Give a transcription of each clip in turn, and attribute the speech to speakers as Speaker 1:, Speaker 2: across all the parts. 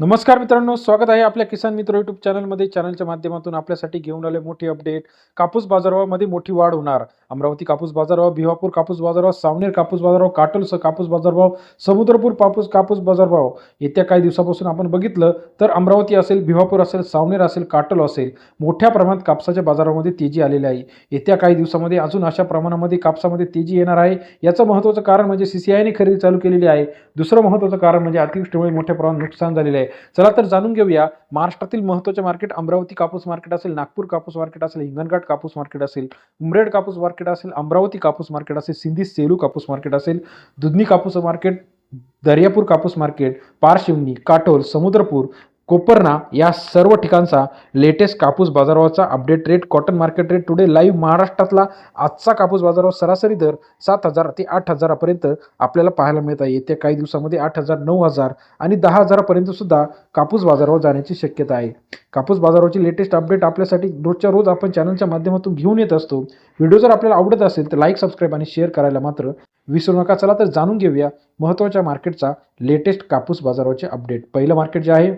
Speaker 1: नमस्कार मित्रांनो स्वागत आहे आपल्या किसान मित्र युट्यूब चॅनलमध्ये चॅनलच्या माध्यमातून आपल्यासाठी घेऊन आले मोठी अपडेट कापूस बाजारभावामध्ये मोठी वाढ होणार. अमरावती कापूस बाजारभाव भिवापूर कापूस बाजारभाव सावनेर कापूस बाजारभाव काटोलस कापूस बाजारभाव समुद्रपूर कापूस कापूस बाजारभाव येत्या काही दिवसापासून आपण बघितलं तर अमरावती असेल भिवापूर असेल सावनेर असेल काटोल असेल मोठ्या प्रमाणात कापसाच्या बाजारामध्ये तेजी आलेली आहे. येत्या काही दिवसामध्ये अजून अशा प्रमाणामध्ये कापसामध्ये तेजी येणार आहे. याचं महत्त्वाचं कारण म्हणजे सी सी आयने खरेदी चालू केलेली आहे. दुसरं महत्त्वाचं कारण म्हणजे अतिवृष्टीमुळे मोठ्या प्रमाणात नुकसान झालेलं आहे. चला तर जाणून घेऊया महाराष्ट्रातील महत्त्वाचे मार्केट अमरावती कापूस मार्केट असेल नागपूर कापूस मार्केट असेल हिंगणघाट कापूस मार्केट असेल उमरेड कापूस मार्केट असेल अमरावती कापूस मार्केट असेल सिंधी सेलू कापूस मार्केट असेल दुधनी कापूस मार्केट दर्यापूर कापूस मार्केट पारशिवनी काटोल समुद्रपूर कोपरना या सर्व ठिकाणचा लेटेस्ट कापूस बाजारावरचा update rate cotton market rate today live महाराष्ट्रातला आजचा कापूस बाजारावर सरासरी दर सात हजार ते आठ हजारापर्यंत आपल्याला पाहायला मिळत आहे. येत्या काही दिवसामध्ये आठ हजार नऊ हजार आणि दहा हजारापर्यंत सुद्धा कापूस बाजारावर जाण्याची शक्यता आहे. कापूस बाजारावरची लेटेस्ट अपडेट आपल्यासाठी रोजच्या रोज आपण चॅनलच्या माध्यमातून घेऊन येत असतो. व्हिडिओ जर आपल्याला आवडत असेल तर लाईक सबस्क्राईब आणि शेअर करायला मात्र विसरू नका. चला तर जाणून घेऊया महत्त्वाच्या मार्केटचा लेटेस्ट कापूस बाजारावरचे अपडेट पहिलं मार्केट जे आहे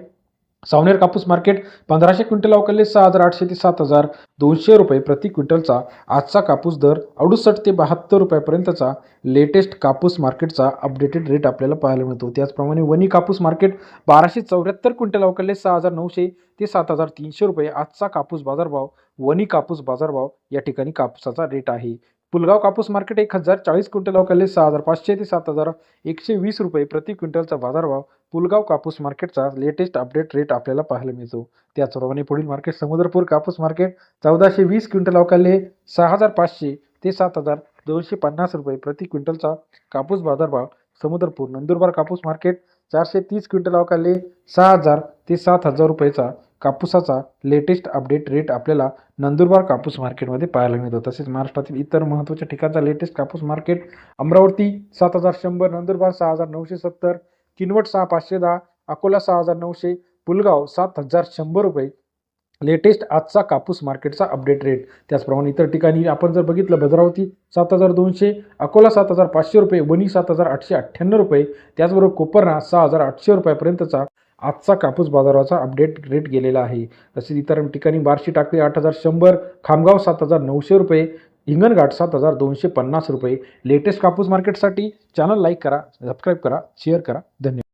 Speaker 1: सावनेर कापूस मार्केट पंधराशे क्विंटल अवकलले सहा हजार आठशे ते सात हजार दोनशे रुपये प्रति क्विंटलचा आजचा कापूस दर अडुसष्ट ते बहात्तर रुपयापर्यंतचा लेटेस्ट कापूस मार्केटचा अपडेटेड रेट आपल्याला पाहायला मिळतो. त्याचप्रमाणे वनी कापूस मार्केट बाराशे चौऱ्याहत्तर क्विंटल अवकलले सहा हजार नऊशे ते सात हजार तीनशे रुपये आजचा कापूस बाजारभाव वनी कापूस बाजारभाव या ठिकाणी कापसाचा रेट आहे. पुलगाव कापूस मार्केट एक हजार चाळीस क्विंटल अवकाले सहा हजार पाचशे ते सात हजार एकशे वीस रुपये प्रति क्विंटलचा बाजारभाव पुलगाव कापूस मार्केटचा लेटेस्ट अपडेट रेट आपल्याला पाहायला मिळतो. त्याचप्रमाणे पुढील मार्केट समुद्रपूर कापूस मार्केट चौदाशे वीस क्विंटल अवकाले सहा हजार पाचशे ते सात हजार दोनशे पन्नास रुपये प्रति क्विंटलचा कापूस बाजारभाव समुद्रपूर नंदुरबार कापूस मार्केट चारशे तीस क्विंटल अवकाले सहा हजार ते सात हजार रुपयेचा कापूसाचा लेटेस्ट अपडेट रेट आपल्याला नंदुरबार कापूस मार्केटमध्ये पाहायला मिळतो. तसेच महाराष्ट्रातील इतर महत्त्वाच्या ठिकाणचा लेटेस्ट कापूस मार्केट अमरावती सात हजार शंभर नंदुरबार सहा हजार नऊशे सत्तर किनवट सहा पाचशे दहा अकोला सहा हजार नऊशे पुलगाव सात हजार शंभर रुपये. लेटेस्ट आजचा कापूस मार्केटचा अपडेट रेट त्याचप्रमाणे इतर ठिकाणी आपण जर बघितलं भद्रावती सात हजार दोनशे अकोला सात हजार पाचशे रुपये वणी सात हजार आठशे अठ्ठ्याण्णव रुपये. त्याचबरोबर कोपरना सहा हजार आठशे रुपयापर्यंतचा आजचा कापूस बाजाराचा अपडेट रेट गेलेला आहे. तसेच इतर ठिकाणी बार्शी टाकळी आठ हजार शंभर खामगाव सात हजार नऊशे रुपये हिंगणघाट सात हजार दोनशे पन्नास रुपये. लेटेस्ट कापूस मार्केटसाठी चॅनल लाईक करा सबस्क्राईब करा शेअर करा. धन्यवाद.